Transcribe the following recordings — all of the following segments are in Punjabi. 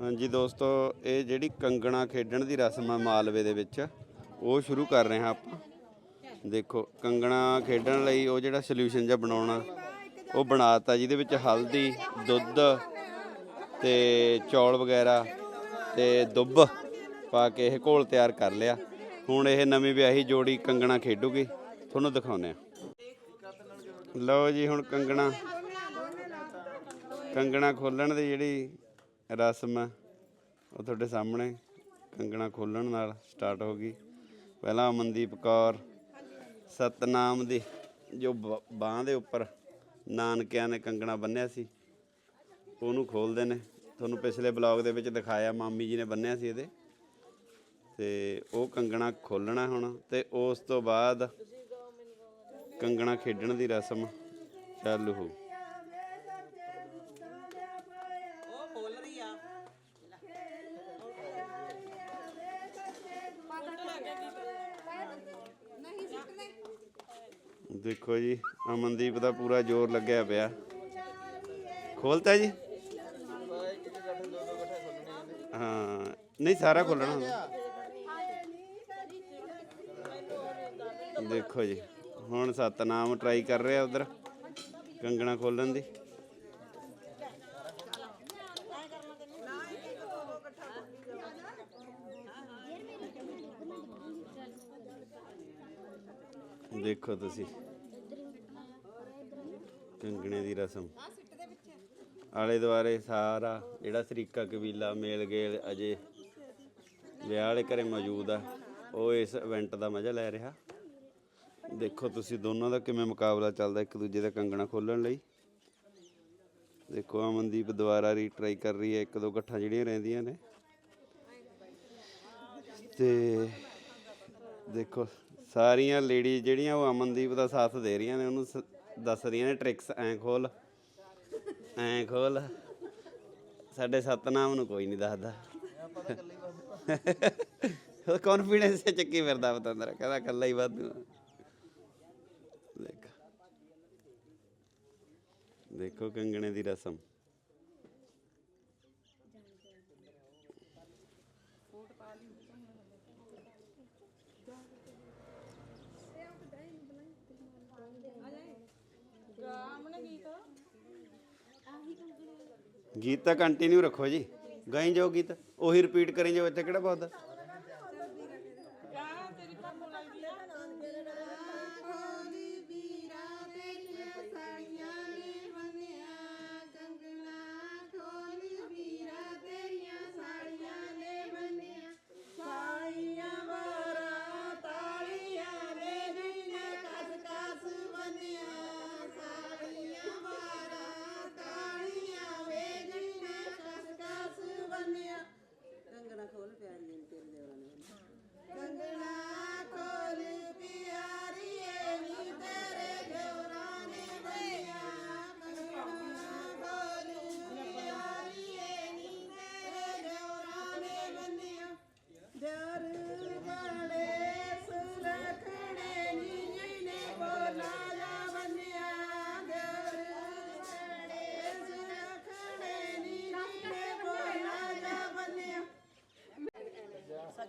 ਹਾਂਜੀ ਦੋਸਤੋ, ਇਹ ਜਿਹੜੀ ਕੰਗਣਾ ਖੇਡਣ ਦੀ ਰਸਮ ਆ ਮਾਲਵੇ ਦੇ ਵਿੱਚ, ਉਹ ਸ਼ੁਰੂ ਕਰ ਰਹੇ ਹਾਂ ਆਪਾਂ। ਦੇਖੋ, ਕੰਗਣਾ ਖੇਡਣ ਲਈ ਉਹ ਜਿਹੜਾ ਸੋਲੂਸ਼ਨ ਜਿਹਾ ਬਣਾਉਣਾ, ਉਹ ਬਣਾਤਾ ਜਿਹਦੇ ਵਿੱਚ ਹਲਦੀ, ਦੁੱਧ ਤੇ ਚੌਲ ਵਗੈਰਾ ਤੇ ਦੁੱਬ ਪਾ ਕੇ ਇਹ ਘੋਲ ਤਿਆਰ ਕਰ ਲਿਆ। ਹੁਣ ਇਹ ਨਵੀਂ ਵਿਆਹੀ ਜੋੜੀ ਕੰਗਣਾ ਖੇਡੂਗੀ। ਤੁਹਾਨੂੰ ਦਿਖਾਉਂਦੇ ਆ ਲਓ ਜੀ, ਹੁਣ ਕੰਗਣਾ। ਕੰਗਣਾ ਖੋਲਣ ਦੀ ਜਿਹੜੀ ਰਸਮ ਉਹ ਤੁਹਾਡੇ ਸਾਹਮਣੇ ਕੰਗਣਾ ਖੋਲਣ ਨਾਲ ਸਟਾਰਟ ਹੋ ਗਈ। ਪਹਿਲਾਂ ਅਮਨਦੀਪ ਕੌਰ, ਸਤਨਾਮ ਦੀ ਜੋ ਬਾਹ ਦੇ ਉੱਪਰ ਨਾਨਕਿਆਂ ਨੇ ਕੰਗਣਾ ਬੰਨਿਆ ਸੀ, ਉਹਨੂੰ ਖੋਲਦੇ ਨੇ। ਤੁਹਾਨੂੰ ਪਿਛਲੇ ਬਲੌਗ ਦੇ ਵਿੱਚ ਦਿਖਾਇਆ, ਮਾਮੀ ਜੀ ਨੇ ਬੰਨਿਆ ਸੀ ਇਹਦੇ। ਤੇ ਉਹ ਕੰਗਣਾ ਖੋਲਣਾ ਹੁਣ, ਤੇ ਉਸ ਤੋਂ ਬਾਅਦ ਕੰਗਣਾ ਖੇਡਣ ਦੀ ਰਸਮ ਚਾਲੂ ਹੋ ਦੇਖੋ ਜੀ, ਅਮਨਦੀਪ ਦਾ ਪੂਰਾ ਜ਼ੋਰ ਲੱਗਿਆ ਪਿਆ। ਖੋਲਤਾ ਜੀ? ਹਾਂ, ਨਹੀਂ, ਸਾਰਾ ਖੋਲਣਾ ਦੇਖੋ ਜੀ, ਹੁਣ ਸਤਨਾਮ ਟਰਾਈ ਕਰ ਰਿਹਾ ਉਧਰ, ਕੰਗਣਾ ਖੋਲਣ ਦੀ। ਦੇਖੋ ਤੁਸੀਂ। ਕੰਗਣੇ ਦੀ ਰਸਮ। ਆਲੇ ਦੁਆਲੇ ਸਾਰਾ ਜਿਹੜਾ ਸਰੀਕਾ ਕਬੀਲਾ, ਮੇਲ ਗੇਲ ਅਜੇ ਵਿਆਹ ਵਾਲੇ ਘਰੇ ਮੌਜੂਦ ਆ, ਉਹ ਇਸ ਇਵੈਂਟ ਦਾ ਮਜ਼ਾ ਲੈ ਰਿਹਾ। ਦੇਖੋ ਤੁਸੀਂ ਦੋਨਾਂ ਦਾ ਕਿਵੇਂ ਮੁਕਾਬਲਾ ਚੱਲਦਾ ਇੱਕ ਦੂਜੇ ਦਾ ਕੰਗਣਾ ਖੋਲਣ ਲਈ। ਦੇਖੋ ਅਮਨਦੀਪ ਦੁਬਾਰਾ ਰੀਟਰਾਈ ਕਰ ਰਹੀ ਹੈ, ਇੱਕ ਦੋ ਗੱਠਾਂ ਜਿਹੜੀਆਂ ਰਹਿੰਦੀਆਂ ਨੇ। ਤੇ ਦੇਖੋ ਸਾਰੀਆਂ ਲੇਡੀ ਜਿਹੜੀਆਂ ਉਹ ਅਮਨਦੀਪ ਦਾ ਸਾਥ ਦੇ ਰਹੀਆਂ ਨੇ, ਉਹਨੂੰ ਦੱਸਦੀਆਂ ਨੇ ਟ੍ਰਿਕਸ ਐਂ ਖੋਲ ਐਂ ਖੋਲ। ਸਾਡੇ ਸਤਨਾਮ ਨੂੰ ਕੋਈ ਨਹੀਂ ਦੱਸਦਾ। ਉਹ ਕੌਨਫੀਡੈਂਸ ਤੇ ਚੱਕੀ ਫਿਰਦਾ ਪਤੰਦਰ, ਕਹਿੰਦਾ ਕੱਲਾ ਹੀ ਵਾਧੂ ਦੇਖ। ਦੇਖੋ ਕੰਗਣੇ ਦੀ ਰਸਮ। ਗੀਤ ਤਾਂ ਕੰਟੀਨਿਊ ਰੱਖੋ ਜੀ। ਗਾਈ ਜਾਓ ਗੀਤ। ਉਹੀ ਰਿਪੀਟ ਕਰੀ ਜਾਓ ਇੱਥੇ ਕਿਹੜਾ ਬਹੁਤ।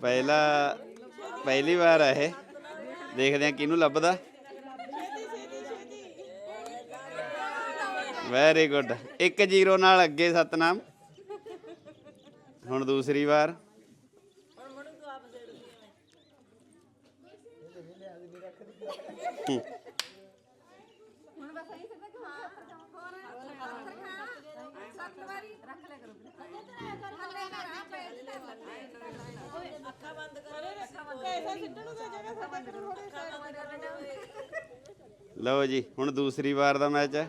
ਪਹਿਲਾ, ਪਹਿਲੀ ਵਾਰ ਆ ਇਹ। ਦੇਖਦੇ ਆ ਕਿਹਨੂੰ ਲੱਭਦਾ। ਵੈਰੀ ਗੁੱਡ 1-0 ਨਾਲ ਅੱਗੇ ਸਤਨਾਮ। ਹੁਣ ਦੂਸਰੀ ਵਾਰ। ਲਓ ਜੀ ਹੁਣ ਦੂਸਰੀ ਵਾਰ ਦਾ ਮੈਚ ਹੈ।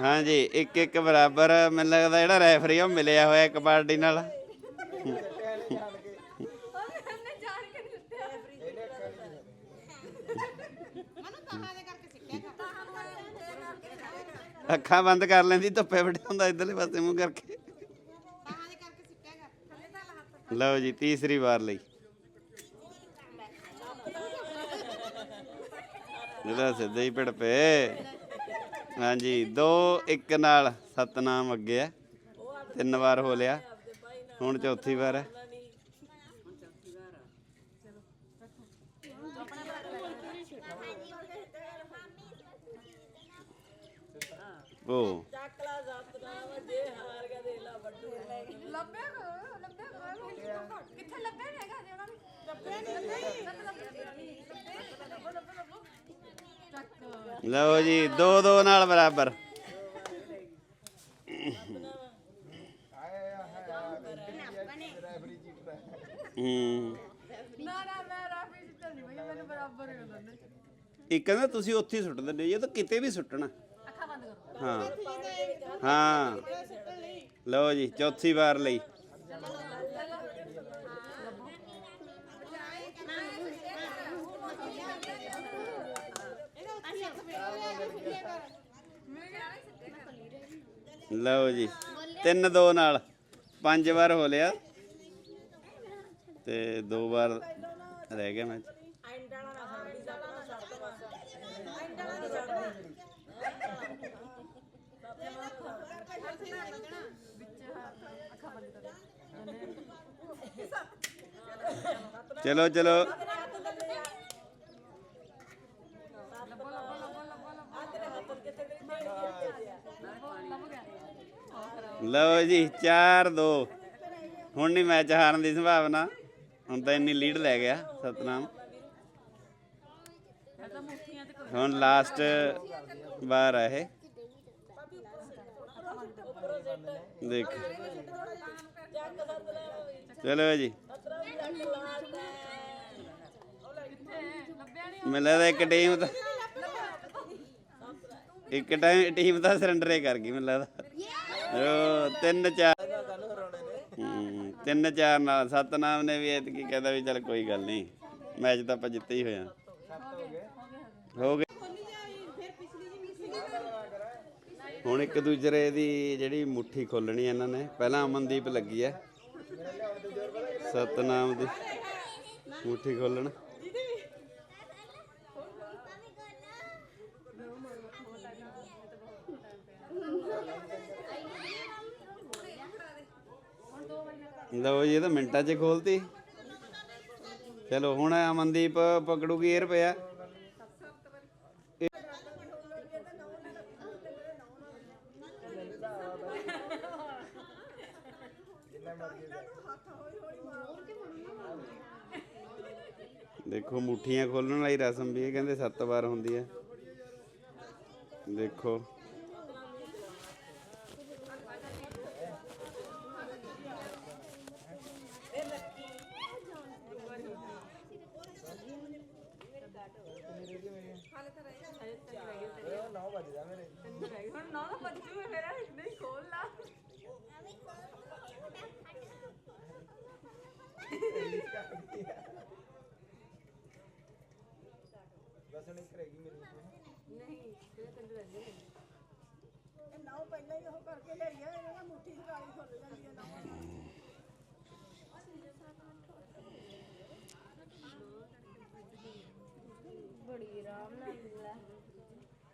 ਹਾਂਜੀ ਇੱਕ ਇੱਕ ਬਰਾਬਰ ਮੈਨੂੰ ਲੱਗਦਾ ਜਿਹੜਾ ਰੈਫਰੀ ਉਹ ਮਿਲਿਆ ਹੋਇਆ ਇੱਕ ਪਾਰਟੀ ਨਾਲ। ਅੱਖਾਂ ਬੰਦ ਕਰ ਲੈਂਦੀ, ਧੁੱਪੇ ਬੈਠਾ ਹੁੰਦਾ ਇਧਰਲੇ ਪਾਸੇ ਮੂੰਹ ਕਰਕੇ। ਲਓ ਜੀ, ਤੀਸਰੀ ਵਾਰ ਲਈ। ਜਿਹੜਾ ਸਿੱਧਾ ਹੀ ਭਿੜ ਪਏ ਹਾਂਜੀ, ਦੋ, ਇੱਕ ਨਾਲ ਸਤਨਾਮ ਅੱਗੇ ਆ। ਤਿੰਨ ਵਾਰ ਹੋ ਲਿਆ। ਹੁਣ ਚੌਥੀ ਵਾਰ ਹੈ ਉਹ ਚੱਕਲਾ ਸਤਨਾਮ ਜੇ ਹਾਰ ਗਿਆ ਦੇਖ ਲਾ ਵੱਡੂ ਲੱਭਿਆ ਕਰੋ, ਲੱਭਿਆ ਕਰੋ। ਕਿੱਥੇ ਲੱਭਿਆ ਨੀ ਹੈਗਾ ਜੀ ਉਹਨਾਂ ਨੂੰ ਲੱਭਿਆ ਨਹੀਂ ਲੱਭੋ ਲੱਭੋ ਲੱਭੋ ਚੱਕ ਲਓ ਜੀ ਦੋ ਦੋ ਨਾਲ ਬਰਾਬਰ। ਹੂੰ। ਨਾ ਨਾ ਮੈਂ ਰਾਫੀ ਜਿੱਤਲ ਨਹੀਂ ਬਈ ਮੈਨੂੰ ਬਰਾਬਰ ਹੀ ਹੁੰਦਾ ਨੇ ਇੱਕ ਕਹਿੰਦਾ ਤੁਸੀਂ ਉੱਥੇ ਹੀ ਸੁੱਟ ਦਿੰਦੇ ਇਹ ਤਾਂ ਕਿਤੇ ਵੀ ਸੁੱਟਣਾ। ਹਾਂ। ਹਾਂ। ਲਓ ਜੀ, ਚੌਥੀ ਵਾਰ ਲਈ। ਲਓ ਜੀ, ਤਿੰਨ ਦੋ ਨਾਲ, ਪੰਜ ਵਾਰ ਹੋ ਲਿਆ। ਤੇ ਦੋ ਵਾਰ ਰਹਿ ਗਿਆ ਮੈਚ ਐਂਡਾਣਾ ਨਾ ਸਾਡੀ ਸਤਨਾਮ ਸੱਤ ਵਾਰ ਐਂਡਾਣਾ ਨਹੀਂ ਛੱਡਣਾ ਅੱਖਾਂ ਬੰਦ ਕਰੋ ਚਲੋ ਚਲੋ। ਲਓ ਜੀ 4 2 ਹੁਣ ਨਹੀਂ ਮੈਚ ਹਾਰਨ ਦੀ ਸੰਭਾਵਨਾ। ਹੁਣ ਤਾਂ ਇੰਨੀ ਲੀਡ ਲੈ ਗਿਆ ਸਤਨਾਮ। ਹੁਣ ਲਾਸਟ ਵਾਰ ਆ ਇਹ। ਦੇਖ। ਚਲੋ ਜੀ। ਲੱਭਿਆ ਮੈਨੂੰ ਲੱਗਦਾ ਇੱਕ ਟੀਮ ਤਾਂ ਇੱਕ ਟਾਈਮ ਟੀਮ ਤਾਂ ਸਰੈਂਡਰ ਹੀ ਕਰ ਗਈ ਮੈਨੂੰ ਲੱਗਦਾ। ਉਹ ਤਿੰਨ ਚਾਰ ਹੂੰ, ਤਿੰਨ ਚਾਰ ਨਾਲ ਸਤਨਾਮ ਨੇ ਵੀ ਐਤਕੀ ਕਹਿੰਦਾ ਵੀ ਚੱਲ ਕੋਈ ਗੱਲ ਨਹੀਂ। ਮੈਚ ਤਾਂ ਆਪਾਂ ਜਿੱਤੇ ਹੀ ਹੋਇਆ ਹੋ। ਗਏ। ਹੁਣ ਇੱਕ ਦੂਜੇ ਦੀ ਜਿਹੜੀ ਮੁੱਠੀ ਖੋਲਣੀ ਇਹਨਾਂ ਨੇ। ਪਹਿਲਾਂ ਅਮਨਦੀਪ ਲੱਗੀ ਹੈ। ਸਤਨਾਮ ਦੀ ਮੁੱਠੀ ਖੋਲਣ। ਲਓ ਜੀ, ਇਹ ਤਾਂ ਮਿੰਟਾਂ 'ਚ ਖੋਲਤੀ। ਚਲੋ, ਹੁਣ ਅਮਨਦੀਪ ਪਕੜੂਗੀ 에ਅਰ ਦੇਖੋ ਮੁੱਠੀਆਂ ਖੋਲਣ ਵਾਲੀ ਰਸਮ ਵੀ ਇਹ ਕਹਿੰਦੇ ਸੱਤ ਵਾਰ ਹੁੰਦੀ ਹੈ। ਦੇਖੋ। ਨਾਉ ਪਹਿਲਾਂ ਹੀ ਉਹ ਕਰਕੇ ਲਈ ਆ ਇਹਨਾਂ ਦਾ ਮੁੱਠੀ ਸਗਾਲੀ ਖੁੱਲ ਜਾਂਦੀ ਹੈ ਨਾਉ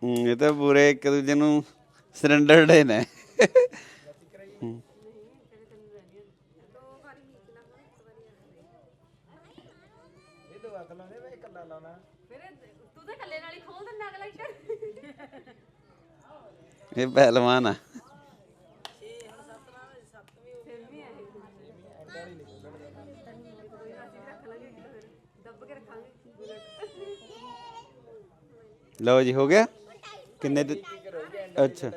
ਹੂੰ ਇਹ ਤਾਂ ਪੂਰੇ ਇੱਕ ਦੂਜੇ ਨੂੰ ਸਰੈਂਡਰਡ ਹੀ ਨੇ ਹੂੰ। ਫਿਰ ਇਹ- ਤੂੰ ਤਾਂ ਇਕੱਲੇ ਨਾਲ ਹੀ ਖੋਲ ਦਿੰਦਾ ਅਗਲਾ ਇੱਟ ਇਹ ਪਹਿਲਵਾਨ ਆ। ਫਿਰ ਵੀ ਇਹ ਕੋਈ ਨਾ ਅਸੀਂ ਰੱਖ ਲਾਂਗੇ ਇੱਕ ਫਿਰ ਦੱਬ ਕੇ ਰੱਖਾਂਗੇ ਲਓ ਜੀ, ਹੋ ਗਿਆ? ਕਿੰਨੇ ਤੇ ਅੱਛਾ।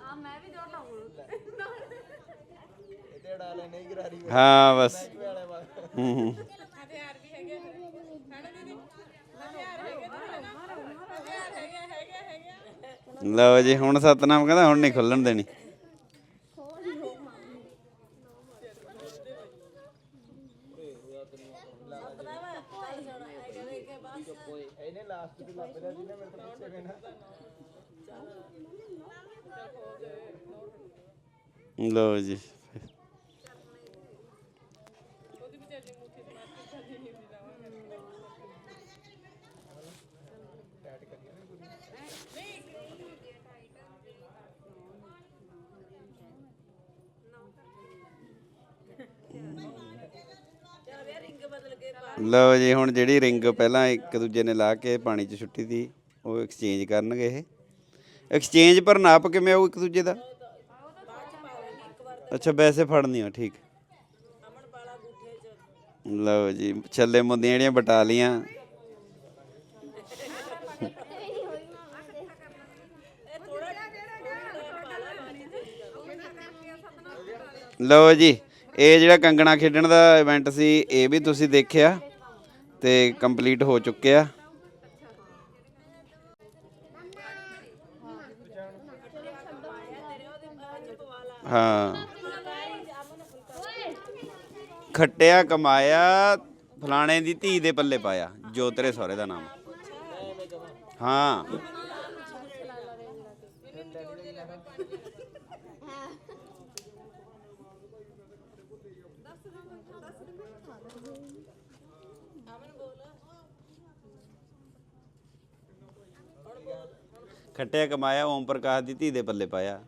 ਆ ਮੈਂ ਵੀ ਲਾਉਂਗਾ ਇਹਦੇ ਹਾਂ ਬਸ। ਵਾਲੇ ਵਾ ਹੂੰ ਹੂੰ। ਹਥਿਆਰ ਵੀ ਹੈਗੇ ਹੈਨਾ ਦੀਦੀ? ਹਥਿਆਰ ਹੈਗੇ ਤਾਂ ਹੈਨਾ? ਹਥਿਆਰ ਹੈਗੇ ਹੈਗੇ ਹੈਗੇ ਲਓ ਜੀ ਹੁਣ ਸਤਨਾਮ ਕਹਿੰਦਾ ਹੁਣ ਨਹੀਂ ਖੁੱਲਣ ਦੇਣੀ ਇਹਨੇ ਲਾਸਟ ਤੇ ਲੱਭ ਲਿਆ ਜਿਹਨੇ ਮੇਰੇ ਤੋਂ ਪੁੱਛੇ ਬਿਨਾ ਲਓ ਜੀ ਲਓ ਜੀ ਹੁਣ ਜਿਹੜੀ ਰਿੰਗ ਪਹਿਲਾਂ ਇੱਕ ਦੂਜੇ ਨੇ ਲਾ ਕੇ ਪਾਣੀ 'ਚ ਛੁੱਟੀ ਦੀ, ਉਹ ਐਕਸਚੇਂਜ ਕਰਨਗੇ ਇਹ। ਐਕਸਚੇਂਜ ਪਰ ਨਾਪ ਕਿਵੇਂ ਆਊ ਇੱਕ ਦੂਜੇ ਦਾ? ਅੱਛਾ, ਵੈਸੇ ਫੜਨੀ ਆ, ਠੀਕ। ਲਓ ਜੀ, ਛੱਲੇ ਮੁੰਦੀਆਂ ਜਿਹੜੀਆਂ ਬਟਾ ਲੀਆਂ ਲਓ ਜੀ, ਇਹ ਜਿਹੜਾ ਕੰਗਣਾ ਖੇਡਣ ਦਾ ਇਵੈਂਟ ਸੀ, ਇਹ ਵੀ ਤੁਸੀਂ ਦੇਖਿਆ ਤੇ ਕੰਪਲੀਟ ਹੋ ਚੁੱਕਿਆ। ਹਾਂ। ਖੱਟਿਆ, ਕਮਾਇਆ, ਫਲਾਣੇ ਦੀ ਧੀ ਦੇ ਪੱਲੇ ਪਾਇਆ, ਜੋ ਤੇਰੇ ਸਹੁਰੇ ਦਾ ਨਾਮ। ਹਾਂ। ਖੱਟਿਆ, ਕਮਾਇਆ, ਓਮ ਪ੍ਰਕਾਸ਼ ਦੀ ਧੀ ਦੇ ਪੱਲੇ ਪਾਇਆ।